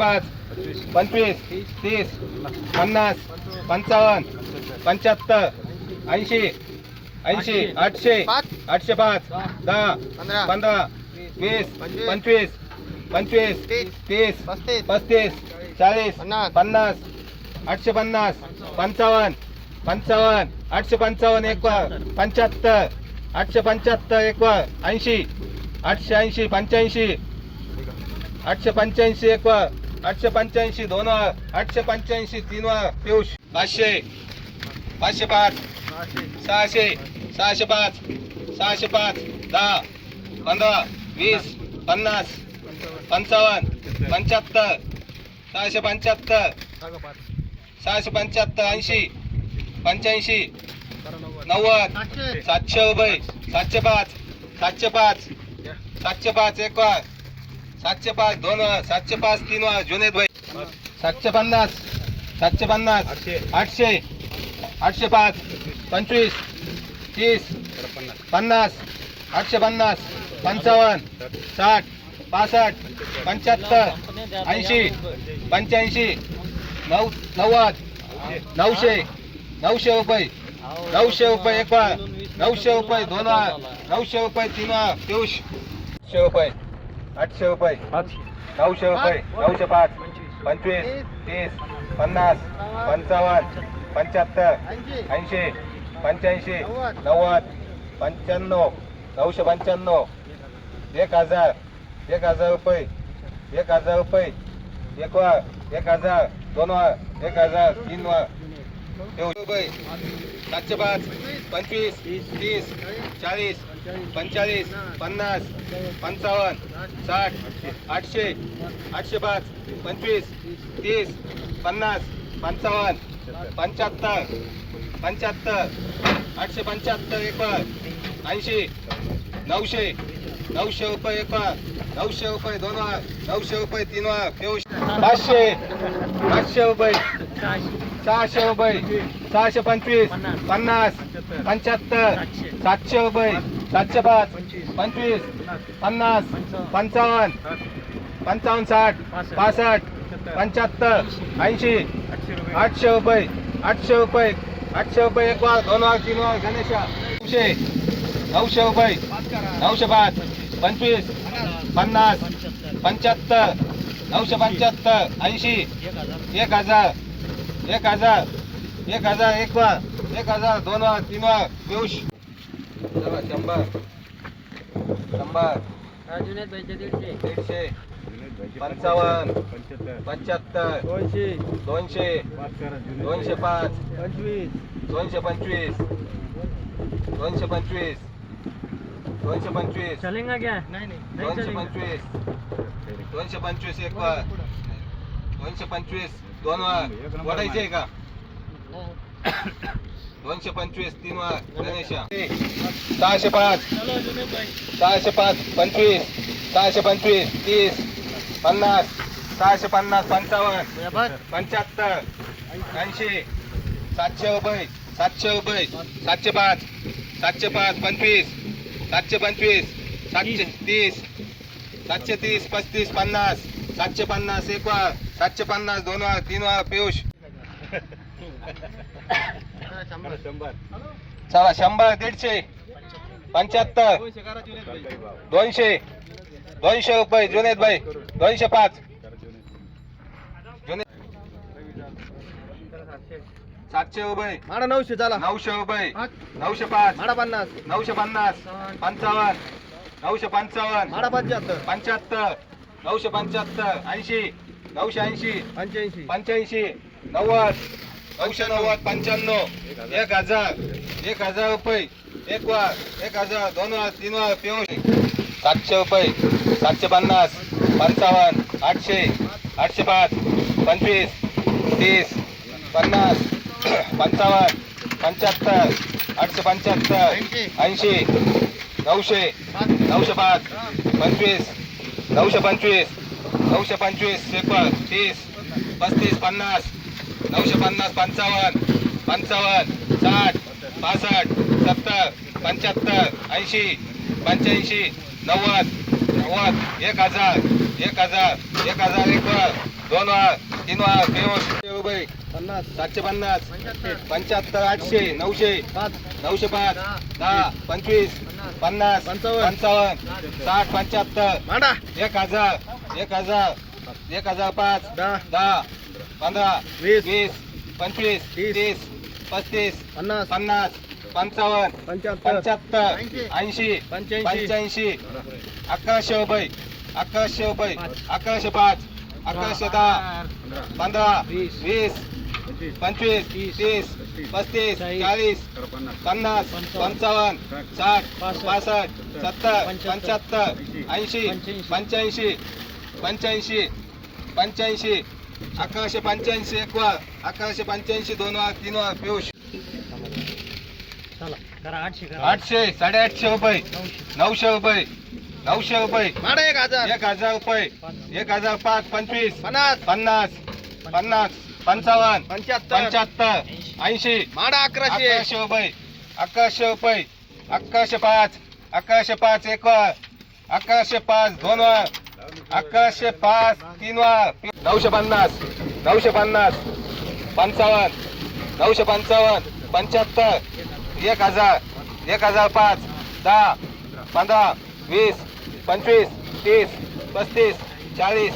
पाच पंचवीस तीस पन्नास पंचावन्न पंच्याहत्तर ऐंशी ऐंशी आठशे. आठशे पाच दहा पंधरा. वीस पंचवीस. पंचवीस तीस. तीस पस्तीस चाळीस. पन्नास आठशे पन्नास पंचावन्न पंचावन्न आठशे पंचावन्न एक पंच्याहत्तर आठशे पंच्याहत्तर एक ऐंशी आठशे ऐंशी पंच्याऐंशी आठशे पंच्याऐंशी एक आठशे पंच्याऐंशी दोन वर आठशे पंच्याऐंशी तीन वर पियुष पाचशे. पाचशे पाच. सहाशे. सहाशे पाच. सहाशे पाच. दहा. पंधरा. वीस. पन्नास. पंचावन्न. पंच्याहत्तर. सहाशे पंच्याहत्तर. सहाशे पंच्याहत्तर. ऐंशी. पंच्याऐंशी. नव्वद. सातशे रुपये. सातशे पाच. सातशे पाच. सातशे पाच. एक सातशे पाच दोन सातशे पाच तीन जुनेद भाई. सातशे पन्नास सातशे पन्नास आठशे. आठशे पाच पंचवीस तीस पन्नास आठशे पन्नास पंचावन्न साठ पासष्ट पंच्याहत्तर ऐंशी पंच्याऐंशी नऊ नव्वद नऊशे नऊशे रुपये नऊशे रुपये एक नऊशे रुपये दोन नऊशे रुपये तीन पियुष रुपये. आठशे रुपये. नऊशे रुपये. नऊशे पाच. पंचवीस. तीस. पन्नास. पंचावन्न. पंच्याहत्तर. ऐंशी. पंच्याऐंशी. नव्वद. पंच्याण्णव. नऊशे पंच्याण्णव. एक हजार. एक हजार रुपये. एक हजार रुपये. एक वर. एक हजार. दोन वर. एक हजार. तीन वर. ठेव रुपये. सातशे पाच पंचवीस तीस चाळीस पंचेचाळीस पन्नास पंचावन्न साठ आठशे आठशे पाच पंचवीस तीस पन्नास पंचावन्न पंच्याहत्तर पंच्याहत्तर आठशे पंच्याहत्तर एक ऐंशी नऊशे नऊशे रुपये एक नऊशे रुपये दोन वर नऊशे रुपये तीन वर पाचशे पाचशे रुपये. सहाशे रुपये. सहाशे पंचवीस. पन्नास. पंच्याहत्तर. सातशे रुपये. सातशे पाच. पंचवीस. पन्नास. पंचावन्न. पंचावन्न साठ. पासष्ट. पंच्याहत्तर. ऐंशी. आठशे रुपये. आठशे रुपये. आठशे रुपये एक वार दोन वार तीन वार गणेशा नऊशे. नऊशे रुपये. नऊशे पाच. पंचवीस. पन्नास. पंच्याहत्तर. नऊशे पंच्याहत्तर. ऐंशी. एक हजार. एक हजार एक हजार एक वार एक हजार दोन वार तीन वार चला शंभर. शंभर. दीडशे. पंचावन्न. पंच्याहत्तर. दोनशे. दोनशे. दोनशे पाच. पंचवीस. दोनशे पंचवीस. दोनशे पंचवीस. दोनशे पंचवीस. चलेगा क्या? नाही नाही. दोनशे पंचवीस. दोनशे पंचवीस एक वर दोनशे पंचवीस. दोन वर. वडायचे का? दोनशे पंचवीस तीन वर. गणेशा सहाशे पाच. सहाशे पाच पंचवीस. सहाशे पंचवीस तीस. पन्नास. सहाशे पन्नास पंचावन्न. पंच्याहत्तर. ऐंशी. सातशे रुपये. सातशे रुपये. सातशे पाच. सातशे पाच पंचवीस. सातशे पंचवीस. सातशे तीस. सातशे तीस पस्तीस पन्नास सातशे पन्नास एक वार सातशे पन्नास दोन वार तीन वार पियुष. चला शंभर दीडशे पंच्याहत्तर दोनशे दोनशे रुपये जुनेद भाई दोनशे पाच. जुने सातशे रुपये. माडा नऊशे चला. नऊशे रुपये. नऊशे पाच. माडा पन्नास. नऊशे पन्नास. पंचावन्न. नऊशे पंचावन्न. पंच्याहत्तर. पंच्याहत्तर. नऊशे पंच्याहत्तर. ऐंशी. नऊशे ऐंशी. पंच्याऐंशी. पंच्याऐंशी. नव्वद. नऊशे नव्वद पंच्याण्णव. एक हजार. एक हजार रुपये. एक वार. एक हजार. दोन वार तीन वार पिऊन सातशे रुपये. सातशे पन्नास. पंचावन्न. आठशे. आठशे पाच. पंचवीस. तीस. पन्नास. पंचावन्न. पंच्याहत्तर. आठशे पंच्याहत्तर. ऐंशी. नऊशे नऊशे पाच पंचवीस नऊशे पंचवीस नऊशे पंचवीस त्रेपन्न तीस पस्तीस पन्नास नऊशे पन्नास पंचावन्न पंचावन्न साठ पासष्ट सत्तर पंच्याहत्तर ऐंशी पंच्याऐंशी नव्वद नव्वद एक हजार एक हजार एक हजार एक वर दोन वर तीन वर पियुष रुपये पन्नास. सातशे पन्नास. पंच्याहत्तर. आठशे नऊशे. नऊशे पाच. दहा. पंचवीस. पन्नास. पंचावन्न. साठ. पंच्याहत्तर. एक हजार. एक हजार. एक हजार पाच. दहा. पंधरा. वीस. वीस. पंचवीस. तीस. तीस. पस्तीस. पन्नास. पन्नास. पंचावन्न. पंच्याहत्तर. ऐंशी. ऐंशी. पंच्याऐंशी. पंच्याऐंशी. अकराशे रुपये. अकराशे रुपये. अकराशे पाच. अकराशे दहा. पंधरा. वीस. वीस पंचवीस तीस. तीस पस्तीस चाळीस. पन्नास पंचावन्न. साठ पासष्ट. सत्तर पंच्याहत्तर. ऐंशी पंच्याऐंशी. पंच्याऐंशी पंच्याऐंशी अकराशे पंच्याऐंशी एक वार अकराशे पंच्याऐंशी दोन वार तीन वार पियुष चला करा आठशे साडेआठशे रुपये नऊशे रुपये नऊशे रुपये मांडा एक हजार एक हजार रुपये एक हजार पाच पंचवीस पन्नास पन्नास पन्नास पंचावन्न. पंच्याहत्तर. पंच्याहत्तर. ऐंशी. मांडा अकराशे. अकराशे रुपये अकराशे रुपये अकराशे पाच. अकराशे पाच एक वार अकराशे पाच दोन वार अकराशे पाच तीन वार नऊशे पन्नास. नऊशे पन्नास. पंचावन्न. नऊशे पंचावन्न. पंच्याहत्तर. एक हजार. एक हजार पाच. दहा. पंधरा. वीस. पंचवीस. तीस. पस्तीस. चाळीस.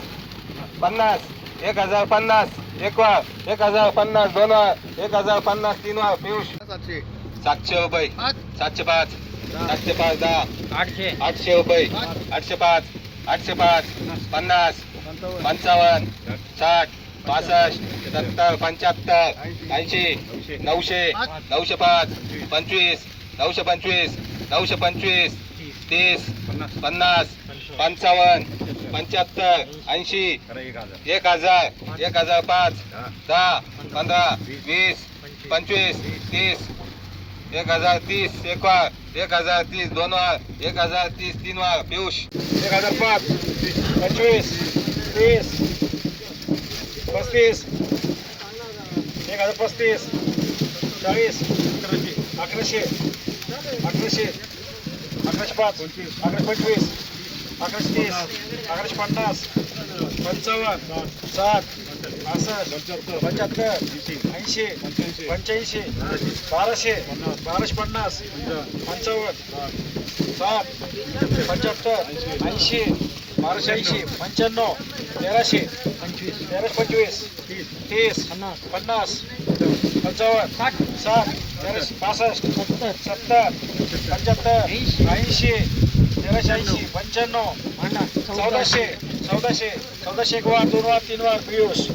पन्नास. एक हजार पन्नास एक वार एक हजार पन्नास दोन वार एक हजार पन्नास तीन वार पियुष. सातशे. सातशे रुपये पाच. सातशे पाच. सातशे पाच दहा. आठशे. आठशे रुपये आठशे पाच आठशे पाच पन्नास. पंचावन्न. पंचावन्न साठ पासष्ट सत्तर पंच्याहत्तर ऐंशी. नऊशे. नऊशे पाच. पंचवीस नऊशे पंचवीस नऊशे पंचवीस तीस. पन्नास. पंचावन्न पंच्याहत्तर ऐंशी एक हजार एक हजार पाच दहा पंधरा वीस पंचवीस तीस एक हजार तीस एक वार एक हजार तीस दोन वार एक हजार तीस तीन वार पियुष एक हजार पाच पंचवीस तीस पस्तीस एक हजार पस्तीस चाळीस अकराशे अकराशे अकराशे पाच अकराशे पंचवीस अकराशे तीस. अकराशे पन्नास. पंचावन्न. साठ. पासष्ट पंच्याहत्तर. ऐंशी. पंच्याऐंशी. बाराशे. बाराशे पन्नास. पंचावन्न. साठ. पंच्याहत्तर. ऐंशी. बाराशे ऐंशी. पंच्याण्णव. तेराशे. पंचवीस तेराशे पंचवीस. तीस. पन्नास. पन्नास पंचावन्न. साठ. साठ तेराशे. पासष्ट सत्तर सत्तर. पंच्याहत्तर. ऐंशी. ऐंशी तेराशे ऐंशी पंच्याण्णव मांडा चौदाशे चौदाशे चौदाशे एक वार दोन वार तीन वार पियुष